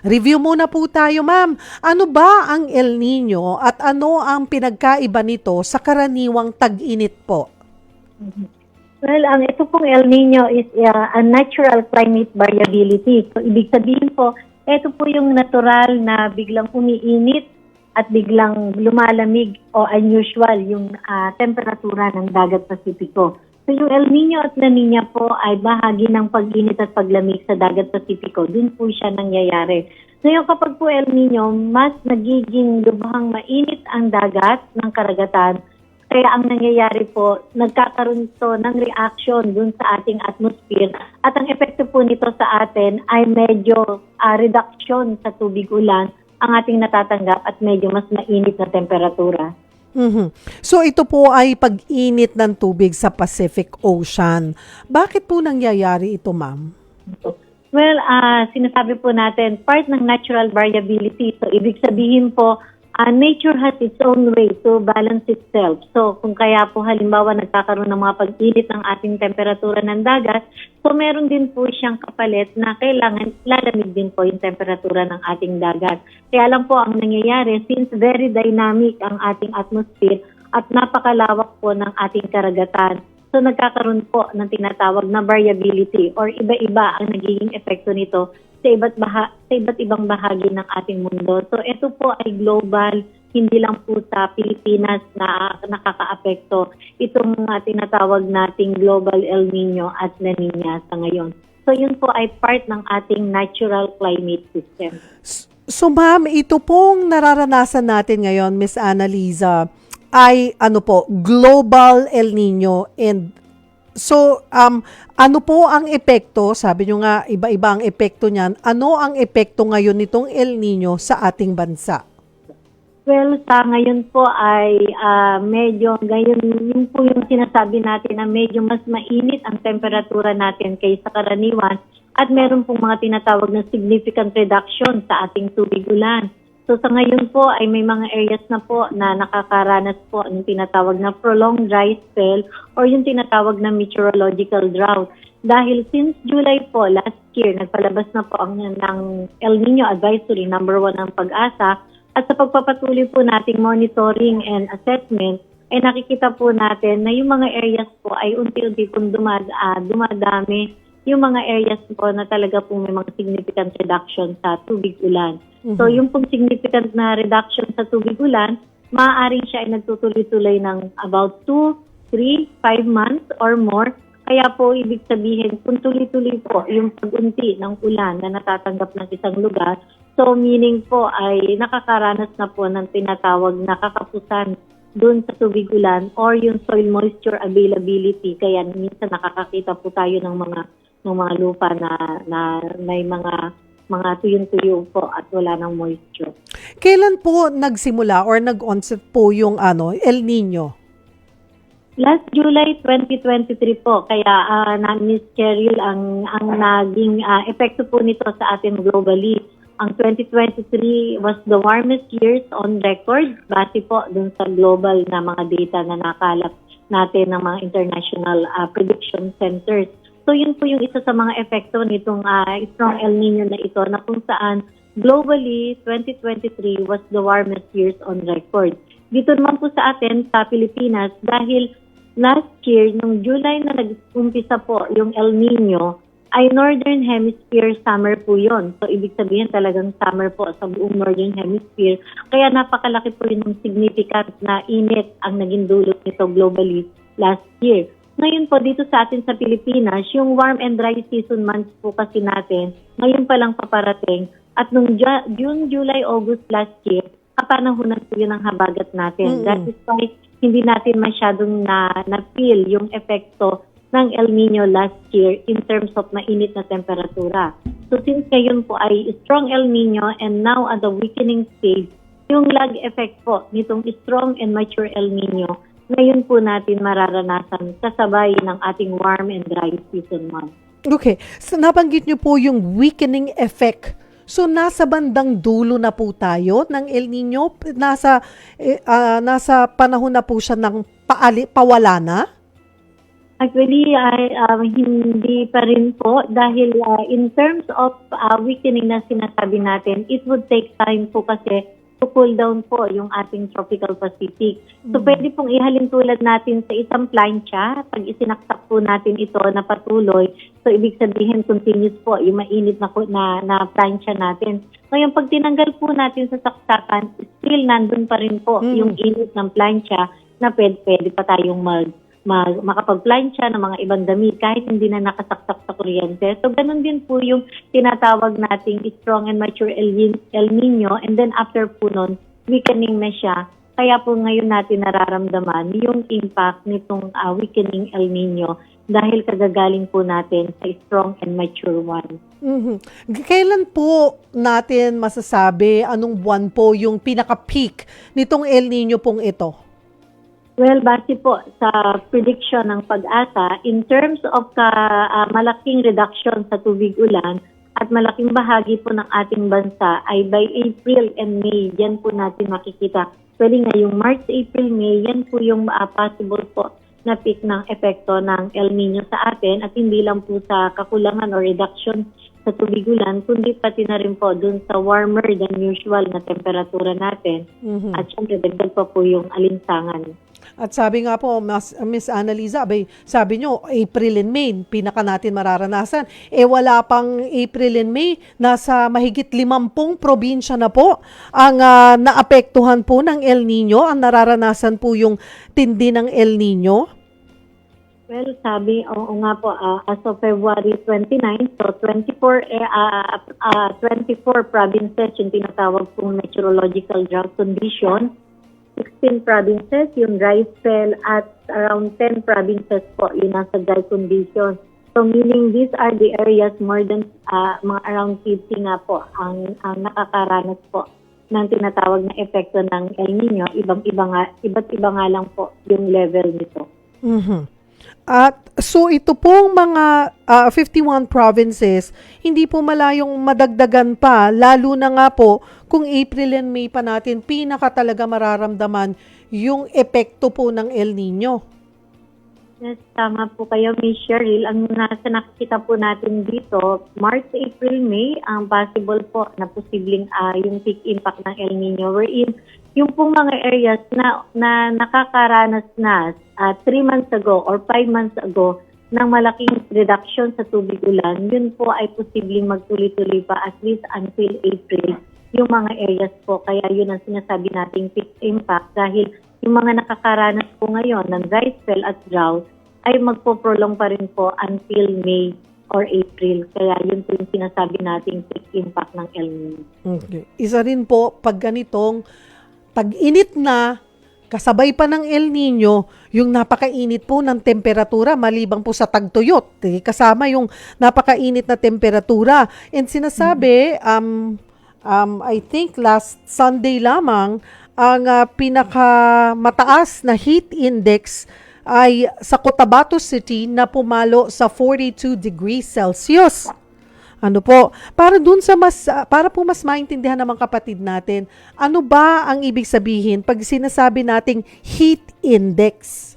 Review muna po tayo, ma'am. Ano ba ang El Nino at ano ang pinagkaiba nito sa karaniwang tag-init po? Well, ang ito pong El Nino is uh, a natural climate variability. So, ibig sabihin po, ito po yung natural na biglang umiinit at biglang lumalamig o unusual yung ah, temperatura ng dagat Pasipiko. So, yung El Nino at La Nina po ay bahagi ng pag-init at paglamig sa dagat Pasipiko. Doon po siya nangyayari. Ngayon kapag po El Nino, mas nagiging lubhang mainit ang dagat ng karagatan kaya ang nangyayari po, nagkakaroon ito ng reaction dun sa ating atmosphere at ang epekto po nito sa atin ay medyo ah, reduction sa tubig ulan ang ating natatanggap at medyo mas mainit na temperatura. Mhm. So ito po ay pag-init ng tubig sa Pacific Ocean. Bakit po nangyayari ito, ma'am? Well, ah, sinasabi po natin, part ng natural variability. So, ibig sabihin po, ah, nature has its own way to balance itself. So, kung kaya po halimbawa nagkakaroon ng mga pag-init ng ating temperatura ng dagat, so meron din po siyang kapalit na kailangan lalamig din po yung temperatura ng ating dagat. Kaya lang po ang nangyayari, since very dynamic ang ating atmosphere at napakalawak po ng ating karagatan, So nagkakaroon po ng tinatawag na variability or iba-iba ang nagiging epekto nito sa iba't baha- sa iba't ibang bahagi ng ating mundo. So ito po ay global, hindi lang po sa Pilipinas na nakakaapekto itong uh, tinatawag nating global El Nino at La Nina sa ngayon. So yun po ay part ng ating natural climate system. So ma'am, ito pong nararanasan natin ngayon, Miss Annalisa, ay ano po, global El Nino and so um ano po ang epekto? Sabi nyo nga iba-iba ang epekto niyan. Ano ang epekto ngayon nitong El Nino sa ating bansa? Well, sa ngayon po ay ah, medyo ngayon yung po yung sinasabi natin na medyo mas mainit ang temperatura natin kaysa karaniwan at meron pong mga tinatawag na significant reduction sa ating tubig ulan. So sa ngayon po ay may mga areas na po na nakakaranas po ng tinatawag na prolonged dry spell or yung tinatawag na meteorological drought. Dahil since July po last year, nagpalabas na po ang ng El Nino Advisory number one ng pag-asa at sa pagpapatuloy po nating monitoring and assessment, ay nakikita po natin na yung mga areas po ay unti-unti pong dumad, ah, dumadami yung mga areas po na talaga po may mga significant reduction sa tubig ulan. So yung pong significant na reduction sa tubig ulan, maaaring siya ay nagtutuloy-tuloy ng about 2, 3, 5 months or more. Kaya po ibig sabihin, kung tuloy-tuloy po yung pag-unti ng ulan na natatanggap ng isang lugar, so meaning po ay nakakaranas na po ng tinatawag na kakapusan doon sa tubig ulan or yung soil moisture availability. Kaya minsan nakakakita po tayo ng mga ng mga lupa na, na may mga mga tuyong-tuyo po at wala ng moisture. Kailan po nagsimula or nag-onset po yung ano, El Nino? Last July 2023 po, kaya uh, na Miss Cheryl ang ang naging ah, epekto po nito sa atin globally. Ang 2023 was the warmest years on record base po dun sa global na mga data na nakalap natin ng mga international ah, prediction centers. So yun po yung isa sa mga epekto nitong ah, strong El Nino na ito na kung saan globally 2023 was the warmest years on record. Dito naman po sa atin sa Pilipinas dahil last year nung July na nag-umpisa po yung El Nino ay Northern Hemisphere summer po yon. So ibig sabihin talagang summer po sa buong Northern Hemisphere. Kaya napakalaki po yun ng significant na init ang naging dulot nito globally last year. Ngayon po dito sa atin sa Pilipinas, yung warm and dry season months po kasi natin, ngayon pa lang paparating. At nung Ju- June, July, August last year, kapanahonan po yun ang habagat natin. Mm-mm. That is why hindi natin masyadong na, na-feel yung epekto ng El Nino last year in terms of mainit na temperatura. So since ngayon po ay strong El Nino and now at the weakening stage, yung lag effect po nitong strong and mature El Nino, ngayon po natin mararanasan kasabay ng ating warm and dry season month. Okay. So, nabanggit nyo po yung weakening effect. So, nasa bandang dulo na po tayo ng El Nino? Nasa, eh, ah, nasa panahon na po siya ng paali, pawala na? Actually, ay, um, hindi pa rin po dahil uh, in terms of uh, weakening na sinasabi natin, it would take time po kasi to cool down po yung ating tropical Pacific. So pwede pong ihalin tulad natin sa isang plancha, pag isinaksak po natin ito na patuloy, so ibig sabihin continuous po yung mainit na, na, na plancha natin. Ngayon, pag tinanggal po natin sa saksakan, still nandun pa rin po Mm. yung init ng plancha na pwede, pwede pa tayong mag mag, makapag-plancha ng mga ibang damit kahit hindi na nakasaksak sa kuryente. So, ganun din po yung tinatawag nating strong and mature El, El Nino and then after po nun, weakening na siya. Kaya po ngayon natin nararamdaman yung impact nitong ah, weakening El Nino dahil kagagaling po natin sa strong and mature one. Mhm. Kailan po natin masasabi anong buwan po yung pinaka-peak nitong El Nino pong ito? Well, base po sa prediction ng pag-asa, in terms of ka, ah, malaking reduction sa tubig ulan at malaking bahagi po ng ating bansa ay by April and May, yan po natin makikita. Pwede ngayong March, April, May, yan po yung ah, possible po na peak ng epekto ng El Nino sa atin at hindi lang po sa kakulangan or reduction sa tubig ulan, kundi pati na rin po dun sa warmer than usual na temperatura natin. Mhm. At syempre, dagdag pa po yung alinsangan. At sabi nga po, Mas, Miss Annalisa, abay, sabi nyo, April and May, pinaka natin mararanasan. Eh wala pang April and May, nasa mahigit limampung probinsya na po ang ah, naapektuhan po ng El Nino, ang nararanasan po yung tindi ng El Nino. Well, sabi, oo nga po, ah, as of February 29, so 24, eh, ah, ah, 24 provinces yung tinatawag pong meteorological drought condition. 16 provinces yung dry spell at around 10 provinces po yung nasa dry condition. So meaning these are the areas more than ah, mga around 50 nga po ang, ang nakakaranas po ng tinatawag na epekto ng El Nino. Ibang-iba nga, iba't iba nga lang po yung level nito. Mhm. At so ito pong mga ah, 51 provinces, hindi po malayong madagdagan pa, lalo na nga po kung April and May pa natin pinaka talaga mararamdaman yung epekto po ng El Nino. Yes, tama po kayo, Miss Cheryl. Ang nasa nakikita po natin dito, March, April, May, ang possible po na posibleng ah, yung peak impact ng El Nino. Wherein, yung pong mga areas na, na nakakaranas na ah, three months ago or five months ago ng malaking reduction sa tubig ulan, yun po ay posibleng magtuloy-tuloy pa at least until April yung mga areas po. Kaya yun ang sinasabi nating peak impact dahil yung mga nakakaranas po ngayon ng dry spell at drought ay magpo-prolong pa rin po until May or April. Kaya yun po yung sinasabi nating peak impact ng El Nino. Okay. Isa rin po, pag ganitong tag-init na, kasabay pa ng El Nino, yung napakainit po ng temperatura, malibang po sa tagtuyot. Eh, kasama yung napakainit na temperatura. And sinasabi, um, um, I think last Sunday lamang, ang ah, pinakamataas na heat index ay sa Cotabato City na pumalo sa 42 degrees Celsius. Ano po, para dun sa mas ah, para po mas maintindihan ng mga kapatid natin, ano ba ang ibig sabihin pag sinasabi nating heat index?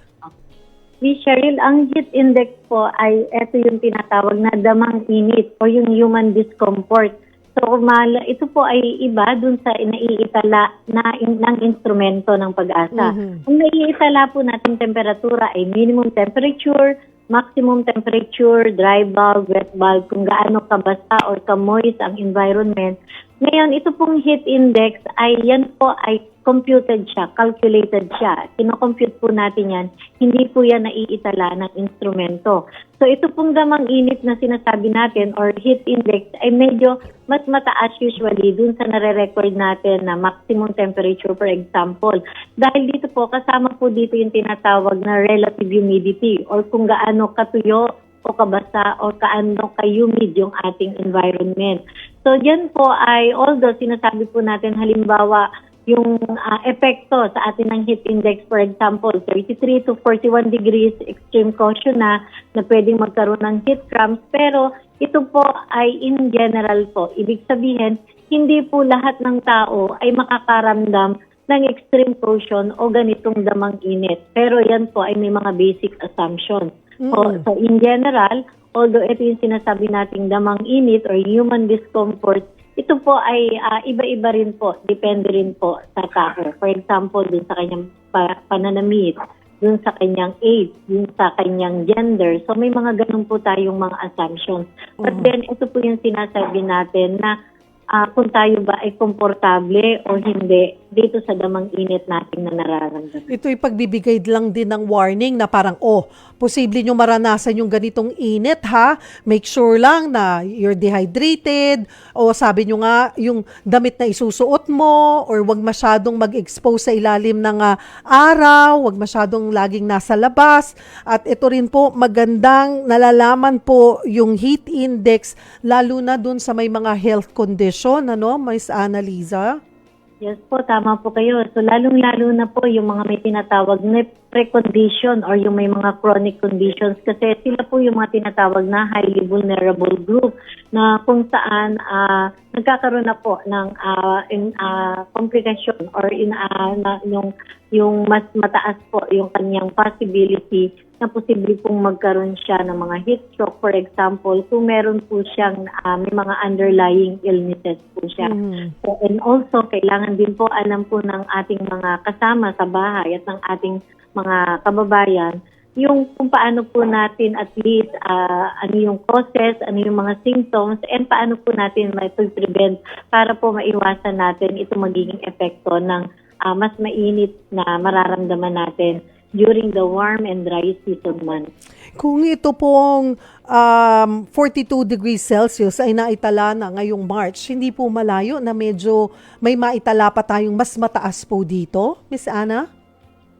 Miss Cheryl, ang heat index po ay ito yung tinatawag na damang init o yung human discomfort. So, mal- ito po ay iba dun sa naiitala na in- ng instrumento ng pag-asa. Mhm. Ang naiitala po natin temperatura ay minimum temperature, maximum temperature, dry bulb, wet bulb, kung gaano kabasa or kamoist ang environment. Ngayon, ito pong heat index ay yan po ay computed siya, calculated siya. Kino-compute po natin yan. Hindi po yan naiitala ng instrumento. So ito pong damang init na sinasabi natin or heat index ay medyo mas mataas usually dun sa nare-record natin na maximum temperature for example. Dahil dito po, kasama po dito yung tinatawag na relative humidity or kung gaano katuyo o kabasa o kaano ka-humid yung ating environment. So diyan po ay although sinasabi po natin halimbawa yung ah, epekto sa atin ng heat index for example 33 to 41 degrees extreme caution na na pwedeng magkaroon ng heat cramps. Pero ito po ay in general po. Ibig sabihin hindi po lahat ng tao ay makakaramdam ng extreme caution o ganitong damang init. Pero yan po ay may mga basic assumptions So, Mm. so in general, although ito yung sinasabi nating damang init or human discomfort, ito po ay ah, iba-iba rin po, depende rin po sa tao. For example, dun sa kanyang pa- pananamit, dun sa kanyang age, dun sa kanyang gender. So may mga ganun po tayong mga assumptions. But Mhm. then ito po yung sinasabi natin na ah, kung tayo ba ay komportable o hindi dito sa damang init natin na nararamdaman. Ito'y pagbibigay lang din ng warning na parang, oh, posible nyo maranasan yung ganitong init ha. Make sure lang na you're dehydrated o sabi nyo nga, yung damit na isusuot mo or wag masyadong mag-expose sa ilalim ng ah, araw, wag masyadong laging nasa labas. At ito rin po, magandang nalalaman po yung heat index lalo na dun sa may mga health condition, ano, Miss Annalisa? Yes po, tama po kayo. So lalong-lalo na po yung mga may tinatawag na precondition or yung may mga chronic conditions kasi sila po yung mga tinatawag na highly vulnerable group na kung saan ah, nagkakaroon na po ng ah, in, ah, komplikasyon or in, ah, na, yung, yung mas mataas po yung kanyang possibility na posible pong magkaroon siya ng mga heat stroke. For example, kung meron po siyang ah, may mga underlying illnesses po siya. Mhm. So, and also, kailangan din po alam po ng ating mga kasama sa bahay at ng ating mga kababayan yung kung paano po natin at least ah, ano yung causes, ano yung mga symptoms, and paano po natin may prevent para po maiwasan natin ito magiging epekto ng ah, mas mainit na mararamdaman natin during the warm and dry season months. Kung ito pong um, 42 degrees Celsius ay naitala na ngayong March, hindi po malayo na medyo may maitala pa tayong mas mataas po dito, Miss Ana?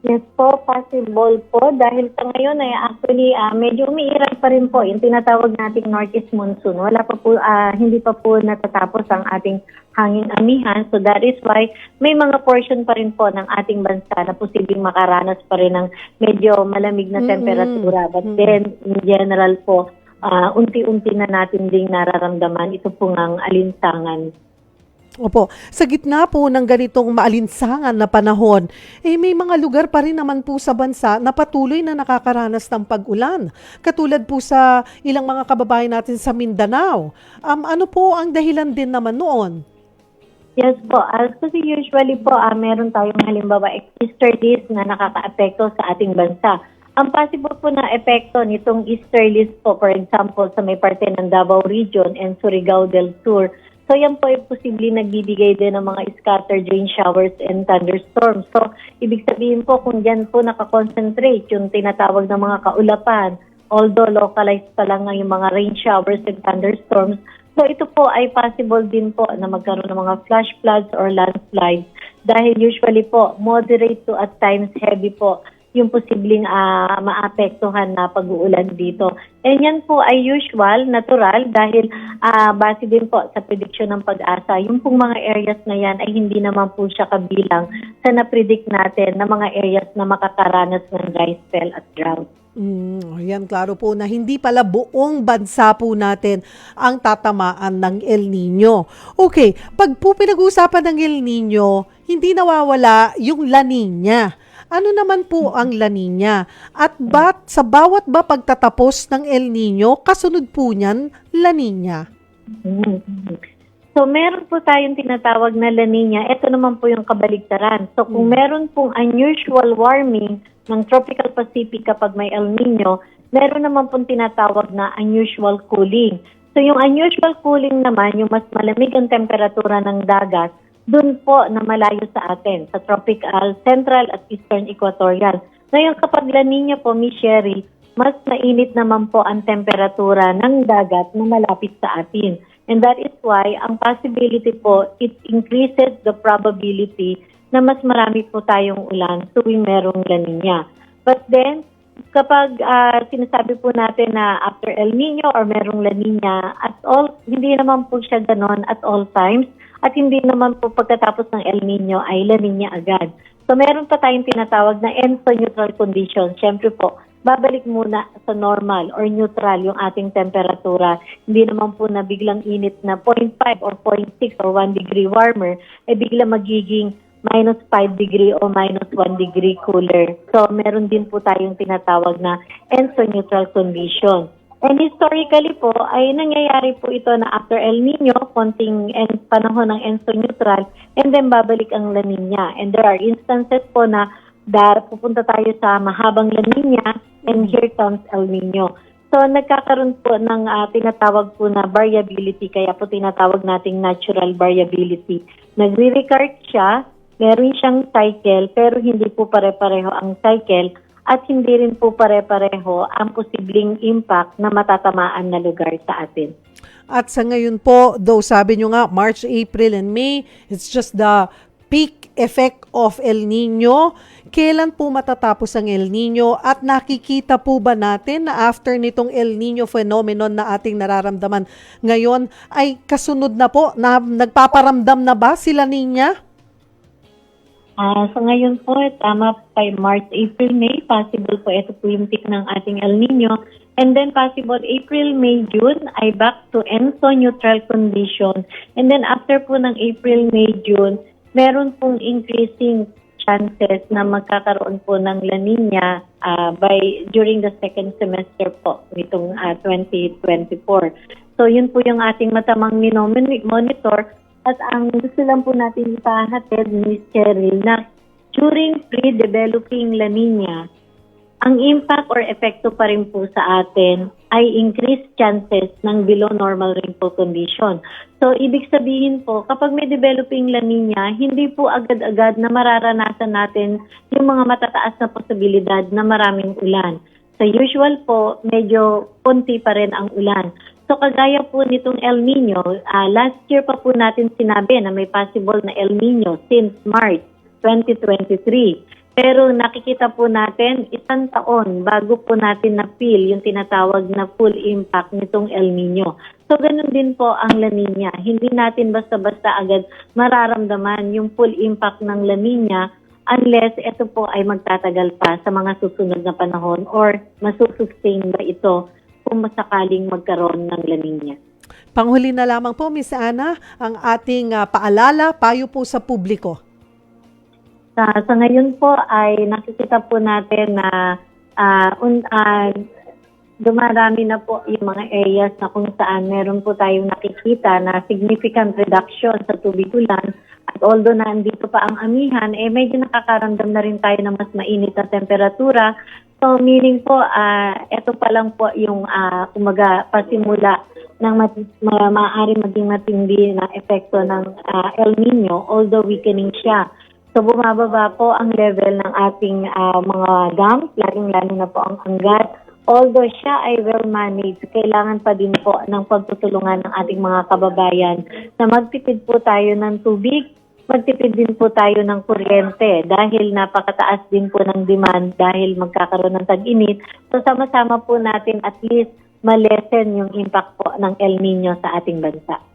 Yes po, possible po. Dahil sa ngayon ay actually ah, medyo umiiral pa rin po yung tinatawag nating northeast monsoon. Wala pa po, ah, hindi pa po natatapos ang ating hangin amihan. So that is why may mga portion pa rin po ng ating bansa na posibleng makaranas pa rin ng medyo malamig na temperatura. But then in general po, ah, unti-unti na natin ding nararamdaman ito pong ang alinsangan Opo, sa gitna po ng ganitong maalinsangan na panahon, eh may mga lugar pa rin naman po sa bansa na patuloy na nakakaranas ng pag-ulan. Katulad po sa ilang mga kababayan natin sa Mindanao. Um, ano po ang dahilan din naman noon? Yes po. As kasi usually po, ah, meron tayong halimbawa easterlies na nakaka-apekto sa ating bansa. Ang possible po na epekto nitong easterlies po, for example, sa may parte ng Davao Region and Surigao del Sur, so yan po ay posibleng nagbibigay din ng mga scattered rain showers and thunderstorms. So, ibig sabihin po kung dyan po nakakoncentrate yung tinatawag na mga kaulapan, although localized pa lang yung mga rain showers and thunderstorms, So ito po ay possible din po na magkaroon ng mga flash floods or landslides dahil usually po moderate to at times heavy po yung posibleng ah, maapektuhan na pag-uulan dito. And yan po ay usual, natural dahil ah, base din po sa prediction ng pag-asa, yung pong mga areas na yan ay hindi naman po siya kabilang sa na-predict natin na mga areas na makakaranas ng dry spell at drought. Mm, yan, klaro po na hindi pala buong bansa po natin ang tatamaan ng El Nino. Okay, pag po pinag-uusapan ng El Nino, hindi nawawala yung La Nina. Ano naman po ang La Nina? At bat, sa bawat ba pagtatapos ng El Nino, kasunod po niyan, La Nina? So, meron po tayong tinatawag na La Nina. Ito naman po yung kabaligtaran. So, kung meron pong unusual warming ng tropical Pacific kapag may El Nino, meron naman pong tinatawag na unusual cooling. So, yung unusual cooling naman, yung mas malamig ang temperatura ng dagat, dun po na malayo sa atin, sa tropical, central at eastern equatorial. Ngayon, kapag La Nina po, Miss Sherry, mas mainit naman po ang temperatura ng dagat na malapit sa atin. And that is why ang possibility po, it increases the probability na mas marami po tayong ulan tuwing merong La Nina. But then, kapag ah, sinasabi po natin na after El Nino or merong La Nina, at all, hindi naman po siya ganon at all times. At hindi naman po pagkatapos ng El Nino ay La Nina agad. So meron pa tayong tinatawag na enso-neutral condition. Siyempre po, babalik muna sa normal or neutral yung ating temperatura. Hindi naman po na biglang init na 0.5 or 0.6 or 1 degree warmer, eh bigla magiging minus 5 degree o minus 1 degree cooler. So, meron din po tayong tinatawag na ENSO neutral condition. And historically po, ay nangyayari po ito na after El Nino, konting en, panahon ng ENSO neutral, and then babalik ang La Nina. And there are instances po na dar, pupunta tayo sa mahabang La Nina, and here comes El Nino. So, nagkakaroon po ng ah, tinatawag po na variability, kaya po tinatawag nating natural variability. Nagre-recart siya, meron siyang cycle, pero hindi po pare-pareho ang cycle at hindi rin po pare-pareho ang posibleng impact na matatamaan na lugar sa atin. At sa ngayon po, though sabi nyo nga, March, April, and May, it's just the peak effect of El Nino. Kailan po matatapos ang El Nino? At nakikita po ba natin na after nitong El Nino phenomenon na ating nararamdaman ngayon, ay kasunod na po, na nagpaparamdam na ba sila Ah, so ngayon po, tama by March, April, May, possible po ito po yung peak ng ating El Nino. And then possible April, May, June ay back to ENSO neutral condition. And then after po ng April, May, June, meron pong increasing chances na magkakaroon po ng La Nina ah, by during the second semester po nitong ah, 2024. So yun po yung ating matamang monitor at ang gusto lang po natin ipahatid, Ms. Cheryl, na during pre-developing La Nina, ang impact or epekto pa rin po sa atin ay increased chances ng below normal rainfall condition. So, ibig sabihin po, kapag may developing La Nina, hindi po agad-agad na mararanasan natin yung mga matataas na posibilidad na maraming ulan. Sa usual po, medyo konti pa rin ang ulan. So kagaya po nitong El Nino, ah, last year pa po natin sinabi na may possible na El Nino since March 2023. Pero nakikita po natin isang taon bago po natin na-feel yung tinatawag na full impact nitong El Nino. So ganun din po ang La Nina. Hindi natin basta-basta agad mararamdaman yung full impact ng La Nina unless ito po ay magtatagal pa sa mga susunod na panahon or masusustain ba ito kung masakaling magkaroon ng La Nina. Panghuli na lamang po, Miss Ana, ang ating ah, paalala, payo po sa publiko. Sa, sa ngayon po ay nakikita po natin na ah, un, ah, dumarami na po yung mga areas na kung saan meron po tayong nakikita na significant reduction sa tubig ulan. At although na andito pa ang amihan, eh medyo nakakaramdam na rin tayo ng mas mainit na temperatura. So meaning po, ah ito pa lang po yung ah, kumaga pasimula ng mat- ma- maaari maging matindi na epekto ng ah, El Nino, although weakening siya. So bumababa po ang level ng ating ah, mga dams, lalong-lalo na po ang Angat. Although siya ay well managed, kailangan pa din po ng pagtutulungan ng ating mga kababayan na magtipid po tayo ng tubig, magtipid din po tayo ng kuryente dahil napakataas din po ng demand dahil magkakaroon ng tag-init. So sama-sama po natin at least malesen yung impact po ng El Nino sa ating bansa.